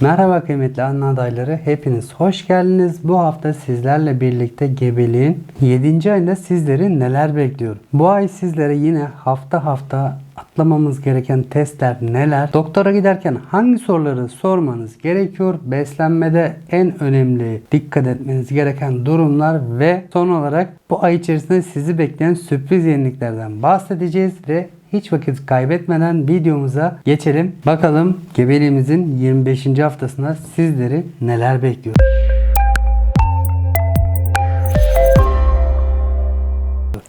Merhaba kıymetli anne adayları. Hepiniz hoş geldiniz. Bu hafta sizlerle birlikte gebeliğin 7. ayında sizleri neler bekliyor? Bu ay sizlere yine hafta hafta atlamamız gereken testler neler? Doktora giderken hangi soruları sormanız gerekiyor? Beslenmede en önemli dikkat etmeniz gereken durumlar ve son olarak bu ay içerisinde sizi bekleyen sürpriz yeniliklerden bahsedeceğiz ve hiç vakit kaybetmeden videomuza geçelim. Bakalım gebeliğimizin 25. haftasında sizleri neler bekliyor?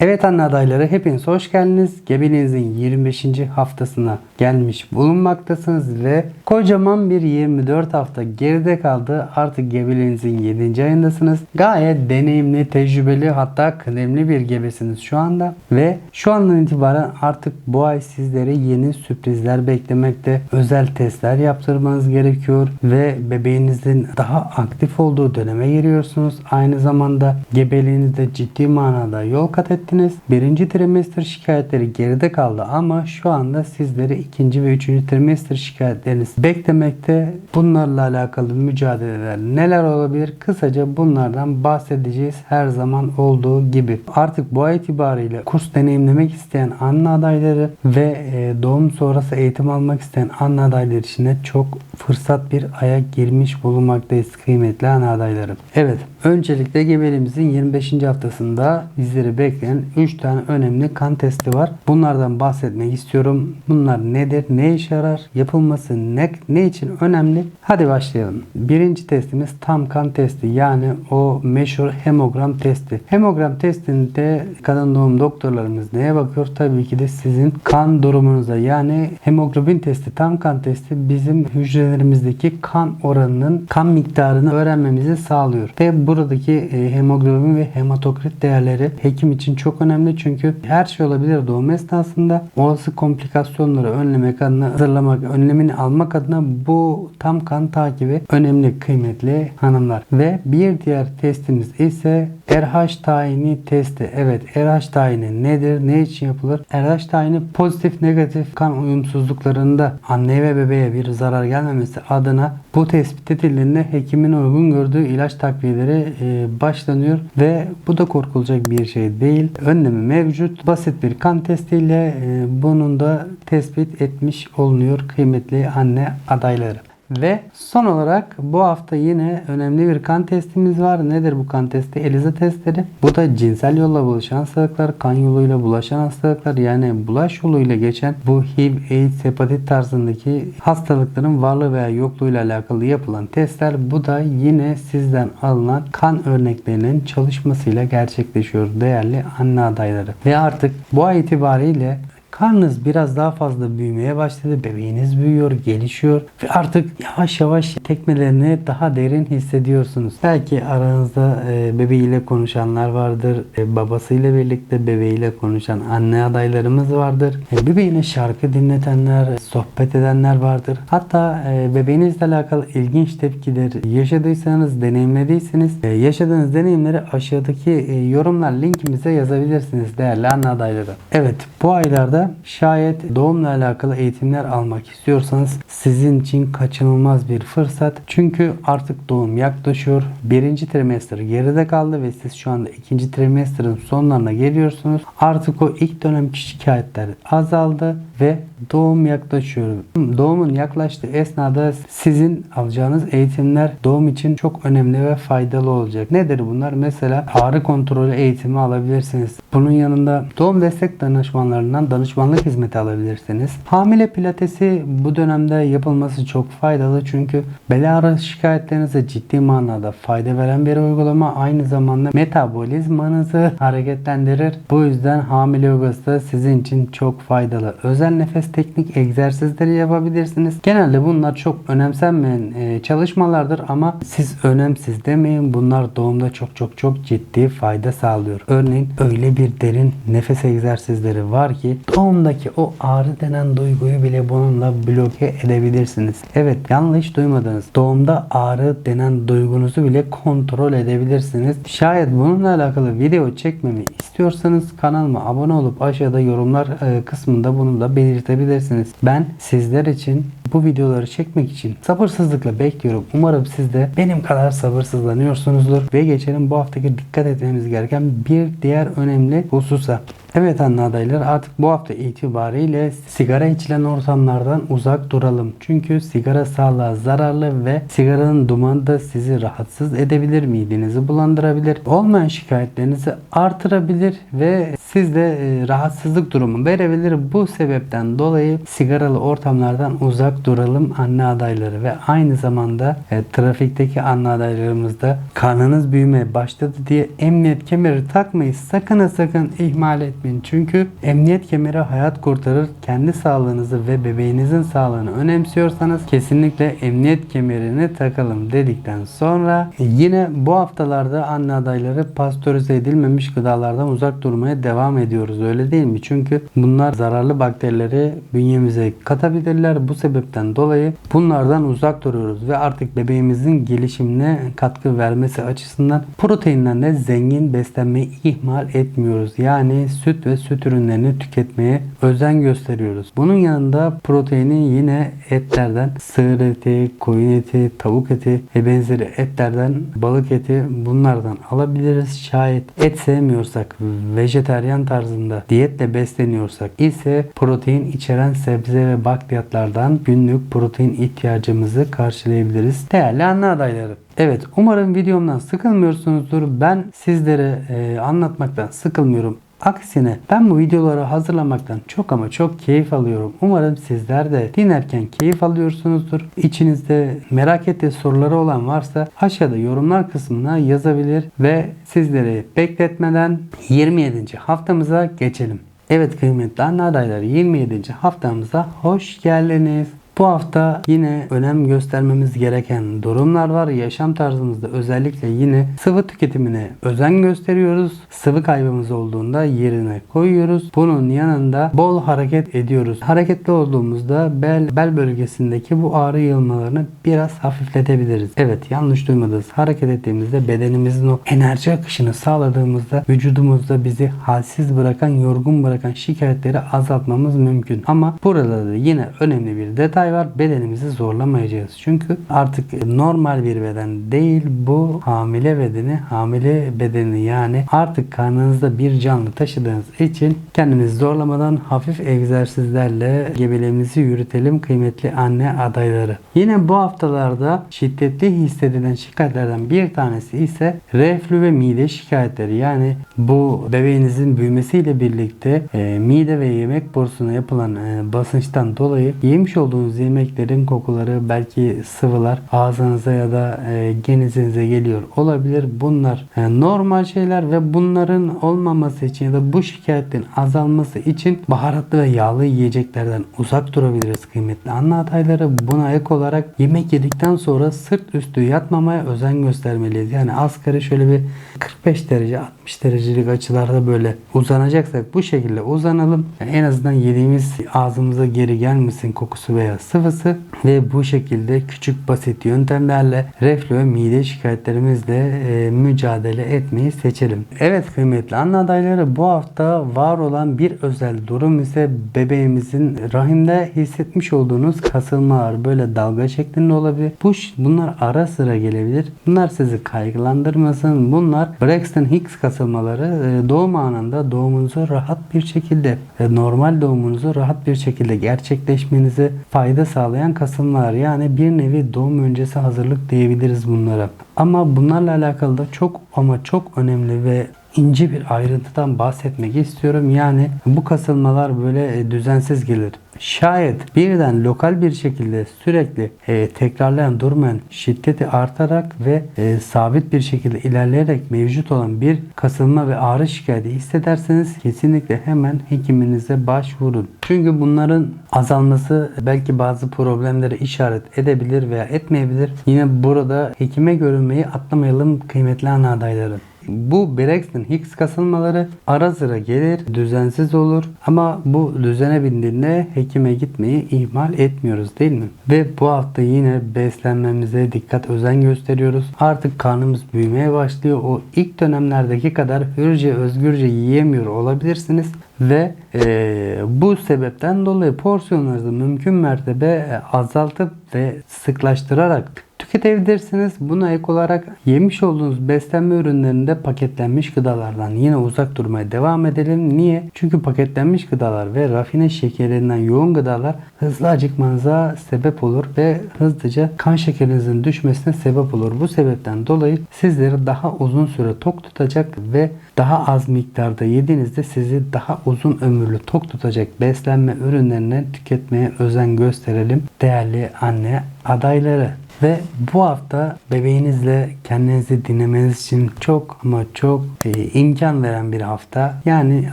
Evet anne adayları hepiniz hoş geldiniz. Gebeliğinizin 25. haftasına gelmiş bulunmaktasınız ve kocaman bir 24 hafta geride kaldı. Artık gebeliğinizin 7. ayındasınız. Gayet deneyimli, tecrübeli hatta kıdemli bir gebesiniz şu anda ve şu andan itibaren artık bu ay sizlere yeni sürprizler beklemekte. Özel testler yaptırmanız gerekiyor ve bebeğinizin daha aktif olduğu döneme giriyorsunuz. Aynı zamanda gebeliğinizde ciddi manada yol kat ettiniz. Birinci trimester şikayetleri geride kaldı ama şu anda sizleri ikinci ve üçüncü trimester şikayetleriniz beklemekte. Bunlarla alakalı mücadeleler neler olabilir? Kısaca bunlardan bahsedeceğiz her zaman olduğu gibi. Artık bu ay itibariyle kurs deneyimlemek isteyen anne adayları ve e, doğum sonrası eğitim almak isteyen anne adayları için de çok fırsat bir aya girmiş bulunmaktayız kıymetli anne adaylarım. Evet öncelikle gebeliğimizin 25. haftasında bizleri bekleyen 3 tane önemli kan testi var. Bunlardan bahsetmek istiyorum. Bunlar nedir? Ne işe yarar? Yapılması ne, ne için önemli? Hadi başlayalım. Birinci testimiz tam kan testi. Yani o meşhur hemogram testi. Hemogram testinde kadın doğum doktorlarımız neye bakıyor? Tabii ki de sizin kan durumunuza. Yani hemoglobin testi, tam kan testi bizim hücrelerimizdeki kan oranının, kan miktarını öğrenmemizi sağlıyor. Ve buradaki e, hemoglobin ve hematokrit değerleri hekim için çok önemli. Çünkü her şey olabilir doğum esnasında. Olası komplikasyonları önlemek adına, hazırlamak, önlemini almak adına bu tam kan takibi önemli kıymetli hanımlar. Ve bir diğer testimiz ise RH tayini testi. Evet RH tayini nedir? Ne için yapılır? RH tayini pozitif negatif kan uyumsuzluklarında anneye ve bebeğe bir zarar gelmemesi adına bu tespit edildiğinde hekimin uygun gördüğü ilaç takviyeleri e, başlanıyor ve bu da korkulacak bir şey değil. Önlemi mevcut. Basit bir kan testiyle e, bunun da tespit etmiş olunuyor kıymetli anne adayları. Ve son olarak bu hafta yine önemli bir kan testimiz var. Nedir bu kan testi? ELISA testleri. Bu da cinsel yolla bulaşan hastalıklar, kan yoluyla bulaşan hastalıklar yani bulaş yoluyla geçen bu HIV, AIDS, hepatit tarzındaki hastalıkların varlığı veya yokluğuyla alakalı yapılan testler. Bu da yine sizden alınan kan örneklerinin çalışmasıyla gerçekleşiyor değerli anne adayları. Ve artık bu ay itibariyle Karnınız biraz daha fazla büyümeye başladı. Bebeğiniz büyüyor, gelişiyor ve artık yavaş yavaş tekmelerini daha derin hissediyorsunuz. Belki aranızda e, bebeğiyle konuşanlar vardır. E, babasıyla birlikte bebeğiyle konuşan anne adaylarımız vardır. E, bebeğine şarkı dinletenler, sohbet edenler vardır. Hatta bebeğinizle alakalı ilginç tepkiler yaşadıysanız, deneyimlediyseniz yaşadığınız deneyimleri aşağıdaki yorumlar linkimize yazabilirsiniz değerli anne adayları. Evet bu aylarda şayet doğumla alakalı eğitimler almak istiyorsanız sizin için kaçınılmaz bir fırsat. Çünkü artık doğum yaklaşıyor. Birinci trimester geride kaldı ve siz şu anda ikinci trimesterin sonlarına geliyorsunuz. Artık o ilk dönemki şikayetler azaldı ve doğum yaklaşıyor. Doğumun yaklaştığı esnada sizin alacağınız eğitimler doğum için çok önemli ve faydalı olacak. Nedir bunlar? Mesela ağrı kontrolü eğitimi alabilirsiniz. Bunun yanında doğum destek danışmanlarından danışmanlık hizmeti alabilirsiniz. Hamile pilatesi bu dönemde yapılması çok faydalı çünkü bel ağrı şikayetlerinize ciddi manada fayda veren bir uygulama. Aynı zamanda metabolizmanızı hareketlendirir. Bu yüzden hamile yogası da sizin için çok faydalı. Özel nefes teknik egzersizleri yapabilirsiniz. Genelde bunlar çok önemsenmeyen e, çalışmalardır ama siz önemsiz demeyin. Bunlar doğumda çok çok çok ciddi fayda sağlıyor. Örneğin öyle bir derin nefes egzersizleri var ki doğum doğumdaki o ağrı denen duyguyu bile bununla bloke edebilirsiniz. Evet yanlış duymadınız. Doğumda ağrı denen duygunuzu bile kontrol edebilirsiniz. Şayet bununla alakalı video çekmemi istiyorsanız kanalıma abone olup aşağıda yorumlar e, kısmında bunu da belirtebilirsiniz. Ben sizler için bu videoları çekmek için sabırsızlıkla bekliyorum. Umarım siz de benim kadar sabırsızlanıyorsunuzdur. Ve geçelim bu haftaki dikkat etmemiz gereken bir diğer önemli hususa. Evet anne adaylar artık bu hafta itibariyle sigara içilen ortamlardan uzak duralım. Çünkü sigara sağlığa zararlı ve sigaranın dumanı da sizi rahatsız edebilir, midenizi bulandırabilir, olmayan şikayetlerinizi artırabilir ve sizde e, rahatsızlık durumu verebilir. Bu sebepten dolayı sigaralı ortamlardan uzak duralım anne adayları ve aynı zamanda e, trafikteki anne adaylarımızda karnınız büyümeye başladı diye emniyet kemeri takmayı sakın sakın ihmal etmeyin. Çünkü emniyet kemeri hayat kurtarır. Kendi sağlığınızı ve bebeğinizin sağlığını önemsiyorsanız kesinlikle emniyet kemerini takalım dedikten sonra yine bu haftalarda anne adayları pastörize edilmemiş gıdalardan uzak durmaya devam ediyoruz. Öyle değil mi? Çünkü bunlar zararlı bakterileri bünyemize katabilirler. Bu sebepten dolayı bunlardan uzak duruyoruz ve artık bebeğimizin gelişimine katkı vermesi açısından proteinden de zengin beslenmeyi ihmal etmiyoruz. Yani süt ve süt ürünlerini tüketmeye özen gösteriyoruz. Bunun yanında proteini yine etlerden sığır eti, koyun eti, tavuk eti ve benzeri etlerden balık eti bunlardan alabiliriz. Şayet et sevmiyorsak vejeteryan tarzında diyetle besleniyorsak ise protein içeren sebze ve bakliyatlardan günlük protein ihtiyacımızı karşılayabiliriz. Değerli anne adayları. Evet umarım videomdan sıkılmıyorsunuzdur. Ben sizlere e, anlatmaktan sıkılmıyorum. Aksine ben bu videoları hazırlamaktan çok ama çok keyif alıyorum. Umarım sizler de dinlerken keyif alıyorsunuzdur. İçinizde merak ettiği soruları olan varsa aşağıda yorumlar kısmına yazabilir ve sizleri bekletmeden 27. haftamıza geçelim. Evet kıymetli anne adayları 27. haftamıza hoş geldiniz. Bu hafta yine önem göstermemiz gereken durumlar var. Yaşam tarzımızda özellikle yine sıvı tüketimine özen gösteriyoruz. Sıvı kaybımız olduğunda yerine koyuyoruz. Bunun yanında bol hareket ediyoruz. Hareketli olduğumuzda bel, bel bölgesindeki bu ağrı yığılmalarını biraz hafifletebiliriz. Evet yanlış duymadınız. Hareket ettiğimizde bedenimizin o enerji akışını sağladığımızda vücudumuzda bizi halsiz bırakan, yorgun bırakan şikayetleri azaltmamız mümkün. Ama burada da yine önemli bir detay var. Bedenimizi zorlamayacağız. Çünkü artık normal bir beden değil bu hamile bedeni, hamile bedeni yani artık karnınızda bir canlı taşıdığınız için kendinizi zorlamadan hafif egzersizlerle gebeliğimizi yürütelim kıymetli anne adayları. Yine bu haftalarda şiddetli hissedilen şikayetlerden bir tanesi ise reflü ve mide şikayetleri. Yani bu bebeğinizin büyümesiyle birlikte e, mide ve yemek borusuna yapılan e, basınçtan dolayı yemiş olduğunuz yemeklerin kokuları belki sıvılar ağzınıza ya da e, genizinize geliyor olabilir. Bunlar e, normal şeyler ve bunların olmaması için ya da bu şikayetlerin azalması için baharatlı ve yağlı yiyeceklerden uzak durabiliriz kıymetli anne adayları. Buna ek olarak yemek yedikten sonra sırt üstü yatmamaya özen göstermeliyiz. Yani asgari şöyle bir 45 derece 60 derecelik açılarda böyle uzanacaksak bu şekilde uzanalım. Yani en azından yediğimiz ağzımıza geri gelmesin kokusu veya sıvısı ve bu şekilde küçük basit yöntemlerle reflü ve mide şikayetlerimizle e, mücadele etmeyi seçelim. Evet kıymetli anne adayları bu hafta var olan bir özel durum ise bebeğimizin rahimde hissetmiş olduğunuz kasılmalar böyle dalga şeklinde olabilir. Bu bunlar ara sıra gelebilir. Bunlar sizi kaygılandırmasın. Bunlar Braxton Hicks kasılmaları e, doğum anında doğumunuzu rahat bir şekilde e, normal doğumunuzu rahat bir şekilde gerçekleşmenize fayda sağlayan kasılmalar. Yani bir nevi doğum öncesi hazırlık diyebiliriz bunlara. Ama bunlarla alakalı da çok ama çok önemli ve ince bir ayrıntıdan bahsetmek istiyorum. Yani bu kasılmalar böyle e, düzensiz gelir. Şayet birden lokal bir şekilde sürekli e, tekrarlayan durmayan şiddeti artarak ve e, sabit bir şekilde ilerleyerek mevcut olan bir kasılma ve ağrı şikayeti hissederseniz kesinlikle hemen hekiminize başvurun. Çünkü bunların azalması belki bazı problemlere işaret edebilir veya etmeyebilir. Yine burada hekime görünmeyi atlamayalım kıymetli ana adayları. Bu Braxton Hicks kasılmaları ara sıra gelir, düzensiz olur ama bu düzene bindiğinde hekime gitmeyi ihmal etmiyoruz değil mi? Ve bu hafta yine beslenmemize dikkat özen gösteriyoruz. Artık karnımız büyümeye başlıyor. O ilk dönemlerdeki kadar hürce özgürce yiyemiyor olabilirsiniz ve e, bu sebepten dolayı porsiyonlarınızı mümkün mertebe e, azaltıp ve sıklaştırarak tüketebilirsiniz. Buna ek olarak yemiş olduğunuz beslenme ürünlerinde paketlenmiş gıdalardan yine uzak durmaya devam edelim. Niye? Çünkü paketlenmiş gıdalar ve rafine şekerinden yoğun gıdalar hızlı acıkmanıza sebep olur ve hızlıca kan şekerinizin düşmesine sebep olur. Bu sebepten dolayı sizleri daha uzun süre tok tutacak ve daha az miktarda yediğinizde sizi daha uzun ömürlü tok tutacak beslenme ürünlerini tüketmeye özen gösterelim değerli anne adayları. Ve bu hafta bebeğinizle kendinizi dinlemeniz için çok ama çok e, imkan veren bir hafta. Yani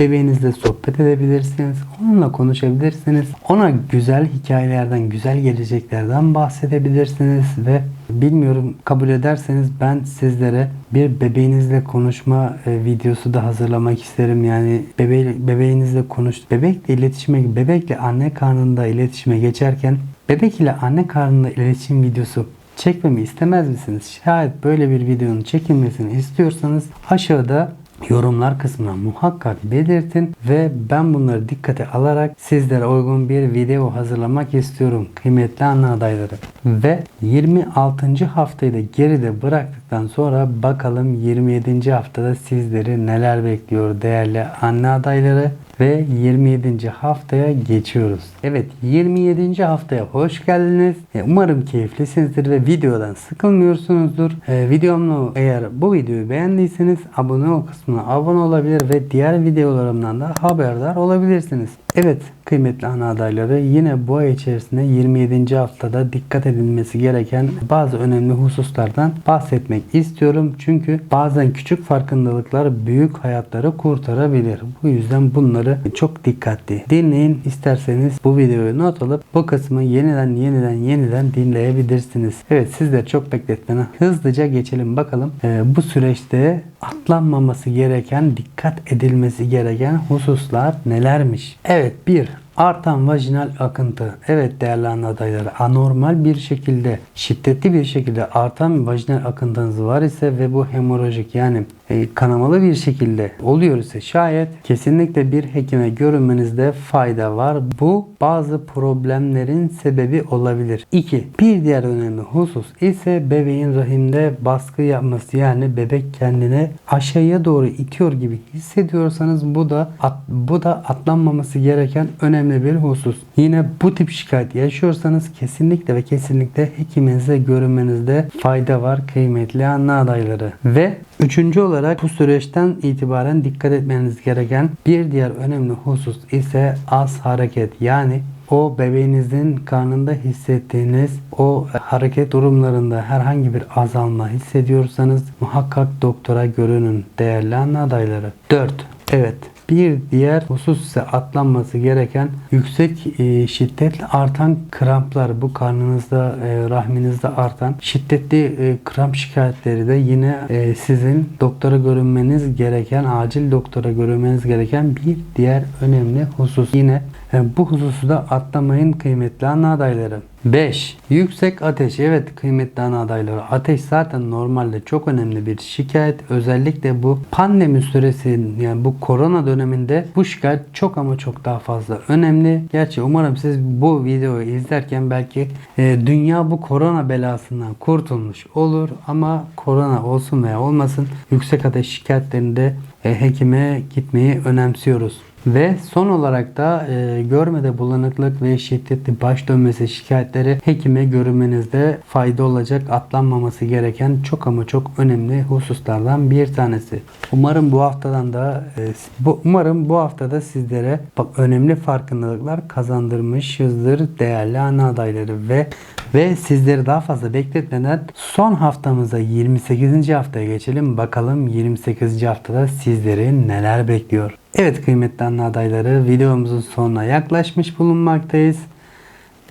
bebeğinizle sohbet edebilirsiniz. Onunla konuşabilirsiniz. Ona güzel hikayelerden, güzel geleceklerden bahsedebilirsiniz ve bilmiyorum kabul ederseniz ben sizlere bir bebeğinizle konuşma e, videosu da hazırlamak isterim. Yani bebe bebeğinizle konuş, bebekle iletişime, bebekle anne karnında iletişime geçerken Bebek ile anne karnında iletişim videosu çekmemi istemez misiniz? Şayet böyle bir videonun çekilmesini istiyorsanız aşağıda yorumlar kısmına muhakkak belirtin ve ben bunları dikkate alarak sizlere uygun bir video hazırlamak istiyorum kıymetli anne adayları. Ve 26. haftayı da geride bıraktıktan sonra bakalım 27. haftada sizleri neler bekliyor değerli anne adayları ve 27. haftaya geçiyoruz. Evet 27. haftaya hoş geldiniz. E, umarım keyiflisinizdir ve videodan sıkılmıyorsunuzdur. E, videomu eğer bu videoyu beğendiyseniz abone ol kısmına abone olabilir ve diğer videolarımdan da haberdar olabilirsiniz. Evet kıymetli ana adayları yine bu ay içerisinde 27. haftada dikkat edilmesi gereken bazı önemli hususlardan bahsetmek istiyorum. Çünkü bazen küçük farkındalıklar büyük hayatları kurtarabilir. Bu yüzden bunları çok dikkatli dinleyin. İsterseniz bu videoyu not alıp bu kısmı yeniden yeniden yeniden dinleyebilirsiniz. Evet sizler çok bekletmeden hızlıca geçelim bakalım. Ee, bu süreçte atlanmaması gereken, dikkat edilmesi gereken hususlar nelermiş? Evet bir Artan vajinal akıntı. Evet değerli adayları anormal bir şekilde şiddetli bir şekilde artan vajinal akıntınız var ise ve bu hemorajik yani kanamalı bir şekilde oluyor ise şayet kesinlikle bir hekime görünmenizde fayda var. Bu bazı problemlerin sebebi olabilir. 2. Bir diğer önemli husus ise bebeğin rahimde baskı yapması yani bebek kendine aşağıya doğru itiyor gibi hissediyorsanız bu da at, bu da atlanmaması gereken önemli bir husus. Yine bu tip şikayet yaşıyorsanız kesinlikle ve kesinlikle hekiminize görünmenizde fayda var kıymetli anne adayları. Ve üçüncü olarak bu süreçten itibaren dikkat etmeniz gereken bir diğer önemli husus ise az hareket yani o bebeğinizin karnında hissettiğiniz o hareket durumlarında herhangi bir azalma hissediyorsanız muhakkak doktora görünün değerli anne adayları. 4. Evet bir diğer husus ise atlanması gereken yüksek e, şiddetle artan kramplar bu karnınızda e, rahminizde artan şiddetli e, kramp şikayetleri de yine e, sizin doktora görünmeniz gereken acil doktora görünmeniz gereken bir diğer önemli husus. Yine bu hususu da atlamayın kıymetli ana adayları. 5. Yüksek ateş. Evet kıymetli ana adayları. Ateş zaten normalde çok önemli bir şikayet. Özellikle bu pandemi süresi yani bu korona döneminde bu şikayet çok ama çok daha fazla önemli. Gerçi umarım siz bu videoyu izlerken belki e, dünya bu korona belasından kurtulmuş olur. Ama korona olsun veya olmasın yüksek ateş şikayetlerinde e, hekime gitmeyi önemsiyoruz. Ve son olarak da e, görmede bulanıklık ve şiddetli baş dönmesi şikayetleri hekime görünmenizde fayda olacak atlanmaması gereken çok ama çok önemli hususlardan bir tanesi. Umarım bu haftadan da e, bu, umarım bu haftada sizlere bak, önemli farkındalıklar kazandırmışızdır değerli ana adayları ve ve sizleri daha fazla bekletmeden son haftamıza 28. haftaya geçelim. Bakalım 28. haftada sizleri neler bekliyor. Evet kıymetli anne adayları videomuzun sonuna yaklaşmış bulunmaktayız.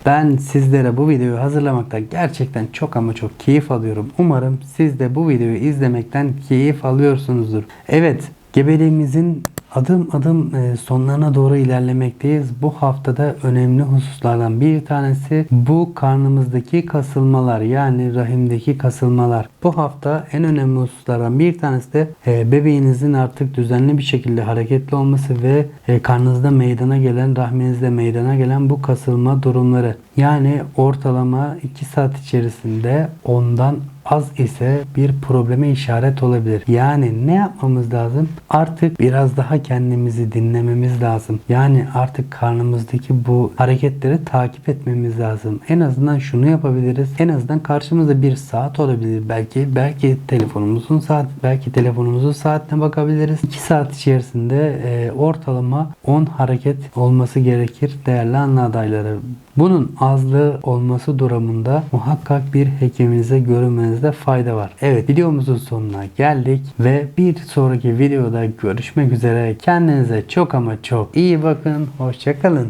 Ben sizlere bu videoyu hazırlamaktan gerçekten çok ama çok keyif alıyorum. Umarım siz de bu videoyu izlemekten keyif alıyorsunuzdur. Evet, gebeliğimizin adım adım e, sonlarına doğru ilerlemekteyiz. Bu haftada önemli hususlardan bir tanesi bu karnımızdaki kasılmalar yani rahimdeki kasılmalar. Bu hafta en önemli hususlardan bir tanesi de e, bebeğinizin artık düzenli bir şekilde hareketli olması ve e, karnınızda meydana gelen, rahminizde meydana gelen bu kasılma durumları. Yani ortalama 2 saat içerisinde ondan az ise bir probleme işaret olabilir. Yani ne yapmamız lazım? Artık biraz daha kendimizi dinlememiz lazım. Yani artık karnımızdaki bu hareketleri takip etmemiz lazım. En azından şunu yapabiliriz. En azından karşımızda bir saat olabilir. Belki belki telefonumuzun saat belki telefonumuzun saatine bakabiliriz. 2 saat içerisinde e, ortalama 10 hareket olması gerekir değerli anne adayları. Bunun azlığı olması durumunda muhakkak bir hekiminize görünmenizde fayda var. Evet videomuzun sonuna geldik ve bir sonraki videoda görüşmek üzere. Kendinize çok ama çok iyi bakın. Hoşçakalın.